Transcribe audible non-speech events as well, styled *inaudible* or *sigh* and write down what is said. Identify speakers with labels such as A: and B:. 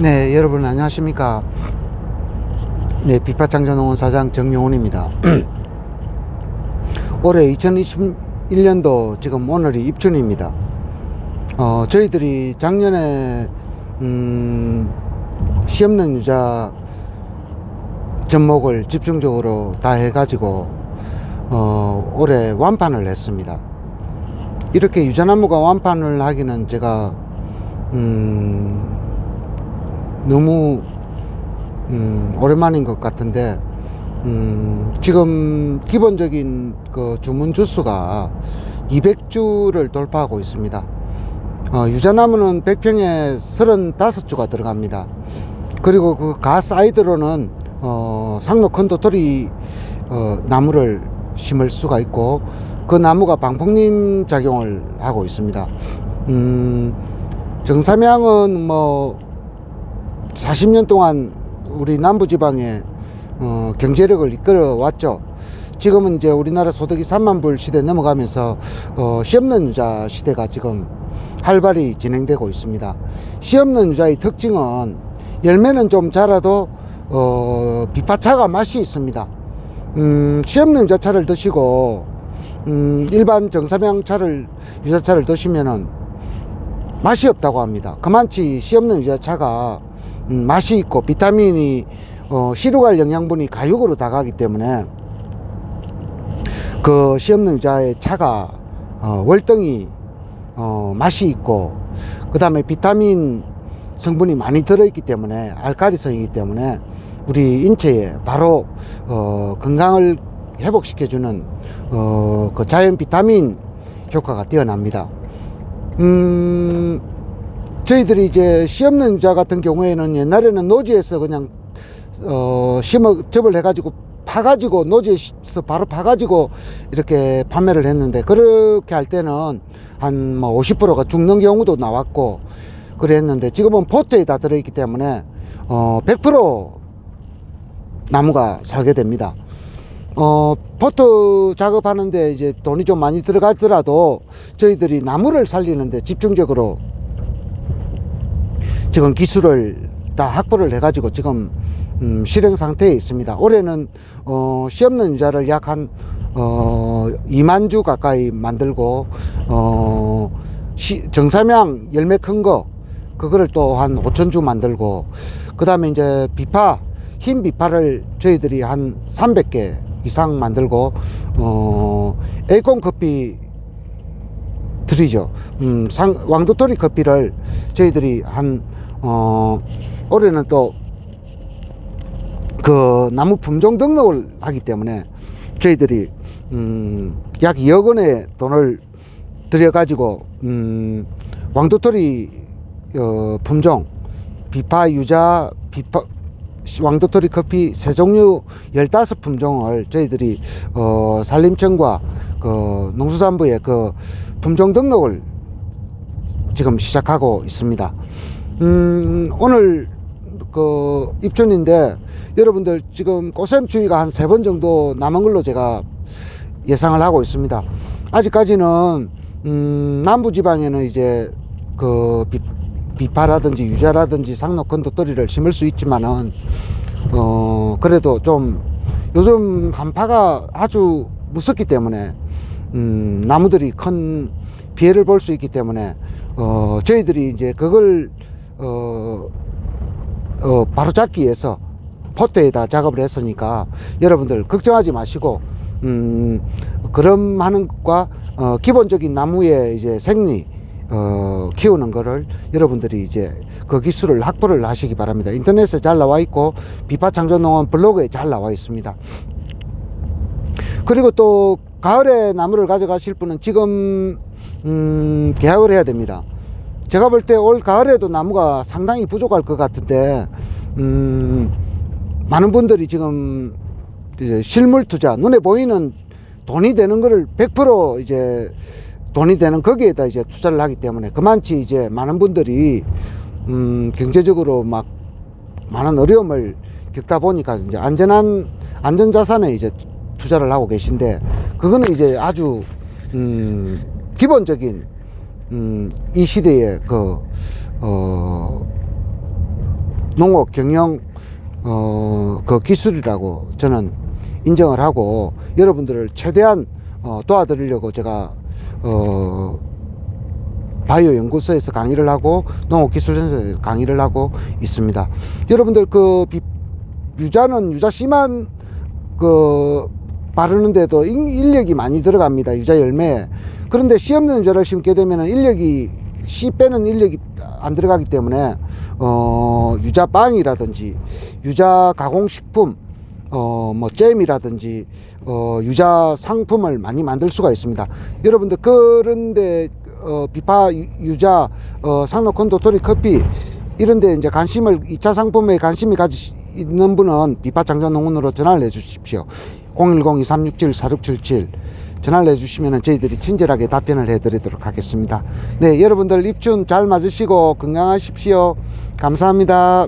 A: 네, 여러분 안녕하십니까? 네, 비파창전농원 사장 정용훈입니다. *clears throat* 올해 2021년도 지금 오늘이 입춘입니다. 어, 저희들이 작년에 음, 시 없는 유자 접목을 집중적으로 다 해가지고 어, 올해 완판을 했습니다. 이렇게 유자나무가 완판을 하기는 제가 음, 너무 음, 오랜만인 것 같은데 음, 지금 기본적인 그 주문 주수가 200주를 돌파하고 있습니다. 어, 유자나무는 100평에 35주가 들어갑니다. 그리고 그 가 사이드로는 어, 상로 컨도토리 어, 나무를 심을 수가 있고 그 나무가 방풍림 작용을 하고 있습니다. 음, 정삼양은 뭐 40년 동안 우리 남부지방에 어, 경제력을 이끌어 왔죠. 지금은 이제 우리나라 소득이 3만 불 시대 넘어가면서 어, 시없는 유자 시대가 지금 활발히 진행되고 있습니다. 시없는 유자의 특징은 열매는 좀 자라도 어, 비파차가 맛이 있습니다. 음, 시없는 유자차를 드시고 음, 일반 정삼양 차를 유자차를 드시면은 맛이 없다고 합니다. 그만치 시없는 유자차가 음, 맛이 있고 비타민이 어, 시루갈 영양분이 가육으로 다가기 때문에 그 시없는 유자의 차가 어, 월등히 어, 맛이 있고 그 다음에 비타민 성분이 많이 들어있기 때문에 알카리성이기 때문에 우리 인체에 바로 어, 건강을 회복시켜주는 어, 그 자연 비타민 효과가 뛰어납니다. 음, 저희들이 이제 시없는 유자 같은 경우에는 옛날에는 노지에서 그냥 어, 심어 접을 해가지고 파가지고 노지에서 바로 파가지고 이렇게 판매를 했는데 그렇게 할 때는 한 뭐 50%가 죽는 경우도 나왔고 그랬는데 지금은 포트에 다 들어있기 때문에 어, 100% 나무가 살게 됩니다. 어, 포트 작업하는데 이제 돈이 좀 많이 들어가더라도 저희들이 나무를 살리는데 집중적으로 지금 기술을 다 확보를 해가지고 지금 음, 실행 상태에 있습니다. 올해는 어, 시없는 유자를 약한 어, 2만 주 가까이 만들고 어, 시, 정삼양 열매 큰 거 그거를 또 한 5천 주 만들고 그 다음에 이제 비파 흰 비파를 저희들이 한 300개 이상 만들고 어, 에이콘 커피 드리죠. 음, 상, 왕도토리 커피를 저희들이 한, 어, 올해는 또, 그 나무 품종 등록을 하기 때문에 저희들이, 음, 약 2억 원의 돈을 들여가지고, 음, 왕도토리, 어, 품종, 비파, 유자, 비파, 왕도토리 커피 세 종류 15품종을 저희들이 어, 산림청과 그 농수산부의 그 품종 등록을 지금 시작하고 있습니다. 음, 오늘 그 입춘인데 여러분들 지금 꽃샘 추위가 한 세 번 정도 남은 걸로 제가 예상을 하고 있습니다. 아직까지는 음, 남부 지방에는 이제 그 비, 비파라든지 유자라든지 상록건도토리를 심을 수 있지만은 어 그래도 좀 요즘 한파가 아주 무섭기 때문에 음 나무들이 큰 피해를 볼 수 있기 때문에 어 저희들이 이제 그걸 어, 어 바로 잡기 위해서 포트에다 작업을 했으니까 여러분들 걱정하지 마시고 음 그럼 하는 것과 어 기본적인 나무의 이제 생리 어, 키우는 거를 여러분들이 이제 그 기술을 확보를 하시기 바랍니다. 인터넷에 잘 나와 있고 비파창조농원 블로그에 잘 나와 있습니다. 그리고 또 가을에 나무를 가져가실 분은 지금 음, 계약을 해야 됩니다. 제가 볼 때 올 가을에도 나무가 상당히 부족할 것 같은데 음, 많은 분들이 지금 실물 투자 눈에 보이는 돈이 되는 거를 100% 이제 돈이 되는 거기에다 이제 투자를 하기 때문에 그만치 이제 많은 분들이 음 경제적으로 막 많은 어려움을 겪다 보니까 이제 안전한 안전 자산에 이제 투자를 하고 계신데 그거는 이제 아주 음 기본적인 음이 시대의 그어 농업 경영 어, 그 기술이라고 저는 인정을 하고 여러분들을 최대한 어, 도와드리려고 제가 어, 바이오 연구소에서 강의를 하고 농업기술센터에서 강의를 하고 있습니다. 여러분들 그 비- 유자는 유자 씨만 그 바르는데도 인- 인력이 많이 들어갑니다. 유자 열매에. 그런데 씨 없는 유자를 심게 되면 인력이 씨 빼는 인력이 안 들어가기 때문에 어 유자 빵이라든지 유자 가공식품 어 뭐 잼이라든지 어 유자 상품을 많이 만들 수가 있습니다. 여러분들 그런데 어 비파 유- 유자 어 상록콘 도토리 커피 이런데 이제 관심을 2차 상품에 관심이 가지 있는 분은 비파 장전 농원으로 전화를 해 주십시오. 010-2367-4677 전화를 해 주시면 저희들이 친절하게 답변을 해 드리도록 하겠습니다. 네, 여러분들 입춘 잘 맞으시고 건강하십시오. 감사합니다.